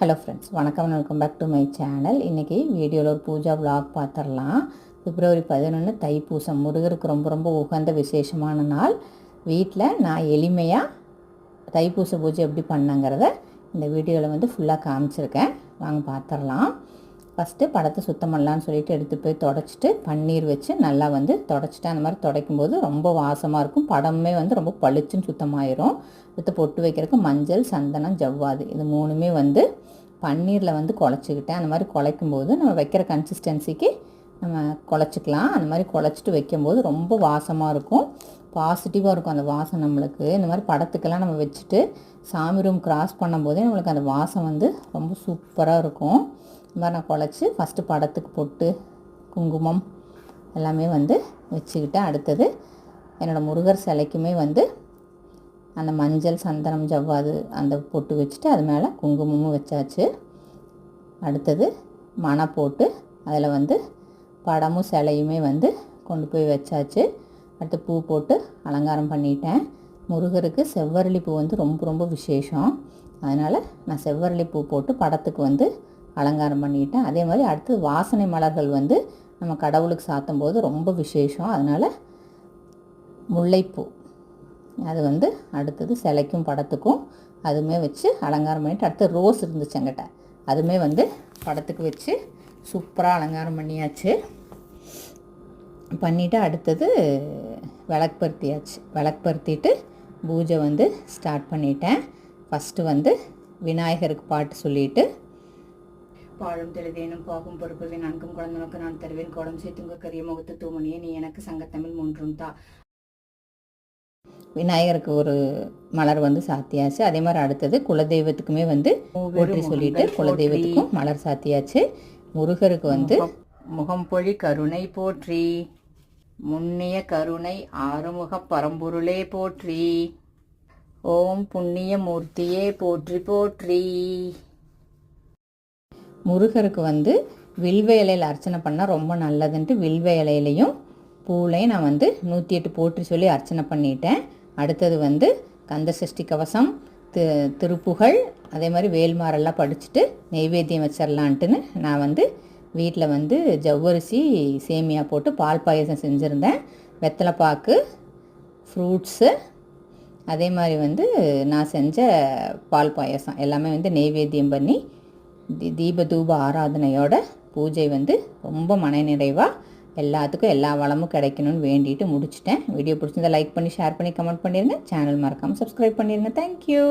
Hello friends வணக்கம் welcome back to my channel இன்றைக்கி வீடியோவில் ஒரு பூஜா vlog பார்த்துடலாம் பிப்ரவரி பதினொன்று தைப்பூசம் முருகருக்கு ரொம்ப ரொம்ப உகந்த விசேஷமான நாள். வீட்டில் நான் எளிமையாக தைப்பூச பூஜை எப்படி பண்ணங்கிறத இந்த வீடியோவில் வந்து ஃபுல்லாக காமிச்சிருக்கேன். வாங்க பார்த்துடலாம் ஃபஸ்ட்டு படத்தை சுத்தம் பண்ணலான்னு சொல்லிட்டு எடுத்து போய் தொடச்சிட்டு பன்னீர் வச்சு நல்லா வந்து தொடச்சிட்டு அந்த மாதிரி துடைக்கும் போது ரொம்ப வாசமாக இருக்கும். படமே வந்து ரொம்ப பளிச்சுன்னு சுத்தமாயிரும். அடுத்து பொட்டு வைக்கிறதுக்கு மஞ்சள் சந்தனம் ஜவ்வாது இது மூணுமே வந்து பன்னீரில் வந்து குழச்சிக்கிட்டேன் அந்த மாதிரி குழைக்கும் போது நம்ம வைக்கிற கன்சிஸ்டன்சிக்கு நம்ம குழச்சிக்கலாம். அந்த மாதிரி குழச்சிட்டு வைக்கும்போது ரொம்ப வாசமாக இருக்கும். பாசிட்டிவாக இருக்கும் அந்த வாசம் நம்மளுக்கு. இந்த மாதிரி படத்துக்கெல்லாம் நம்ம வச்சுட்டு சாமி ரூம் கிராஸ் பண்ணும்போதே நம்மளுக்கு அந்த வாசம் வந்து ரொம்ப சூப்பராக இருக்கும். இந்த மாதிரி நான் குழச்சி ஃபஸ்ட்டு படத்துக்கு பொட்டு குங்குமம் எல்லாமே வந்து வச்சுக்கிட்டேன் அடுத்தது என்னோடய முருகர் சிலைக்குமே வந்து அந்த மஞ்சள் சந்தனம் ஜவ்வாது அந்த பொட்டு வச்சுட்டு அது மேலே குங்குமமும் வச்சாச்சு. அடுத்தது மனை போட்டு அதில் வந்து படமும் சிலையுமே வந்து கொண்டு போய் வச்சாச்சு. அடுத்து பூ போட்டு அலங்காரம் பண்ணிட்டேன். முருகருக்கு செவ்வரளி பூ வந்து ரொம்ப ரொம்ப விசேஷம். அதனால் நான் செவ்வரளி பூ போட்டு படத்துக்கு வந்து அலங்காரம் பண்ணிட்டேன். அதே மாதிரி அடுத்து வாசனை மலர்கள் வந்து நம்ம கடவுளுக்கு சாத்தும் போது ரொம்ப விசேஷம். அதனால் முல்லைப்பூ அது வந்து அடுத்தது சிலைக்கும் படத்துக்கும் அதுவுமே வச்சு அலங்காரம் பண்ணிவிட்டு அடுத்து ரோஸ் இருந்துச்சு எங்கிட்ட அதுவுமே வந்து படத்துக்கு வச்சு சூப்பராக அலங்காரம் பண்ணியாச்சு. பண்ணிவிட்டு அடுத்தது விளக்குப்பருத்தியாச்சு விளக்குப்பருத்திட்டு பூஜை வந்து ஸ்டார்ட் பண்ணிட்டேன். ஃபஸ்ட்டு வந்து விநாயகருக்கு பாட்டு சொல்லிட்டு பாழும் தெளிதேனும் பாகும் பொறுப்புவே நன்கும் குழந்தனுக்கு நான் தருவேன். கோடம் சேர்த்துங்க கரிய முகத்து தூமணியே நீ எனக்கு சங்கத்தமிழ் மூன்றும் தா. விநாயகருக்கு ஒரு மலர் வந்து சாத்தியாச்சு. அதே மாதிரி அடுத்தது குலதெய்வத்துக்குமே வந்து போற்றி சொல்லிட்டு குலதெய்வத்துக்கும் மலர் சாத்தியாச்சு. முருகருக்கு வந்து முகம் பொழி கருணை போற்றி. முன்னிய கருணை ஆறுமுக பரம்பொருளே போற்றி. ஓம் புண்ணிய மூர்த்தியே போற்றி போற்றி. முருகருக்கு வந்து வில்வ இலையில் அர்ச்சனை பண்ணால் ரொம்ப நல்லதுன்ட்டு வில்வ இலையிலையும் பூலையும் நான் வந்து நூற்றி எட்டு போற்றி சொல்லி அர்ச்சனை பண்ணிட்டேன். அடுத்தது வந்து கந்த சஷ்டி கவசம் தி திருப்புகழ் அதே மாதிரி வேல்மாரெல்லாம் படிச்சுட்டு நெய்வேத்தியம் வச்சிடலான்ட்டுன்னு நான் வந்து வீட்டில் வந்து ஜவ்வரிசி சேமியா போட்டு பால் பாயசம் செஞ்சுருந்தேன். வெத்தலைப்பாக்கு ஃப்ரூட்ஸு அதே மாதிரி வந்து நான் செஞ்ச பால் பாயசம் எல்லாமே வந்து நெய்வேத்தியம் பண்ணி தீப தூப ஆராதனையோட பூஜை வந்து ரொம்ப மனநிறைவாக எல்லாத்துக்கும் எல்லா வளமும் கிடைக்கணும்னு வேண்டிட்டு முடிச்சிட்டேன். வீடியோ பிடிச்சிருந்தா லைக் பண்ணி ஷேர் பண்ணி கமெண்ட் பண்ணிடுங்க சேனல் மறக்காமல் சப்ஸ்கிரைப் பண்ணிடுங்க தேங்க்யூ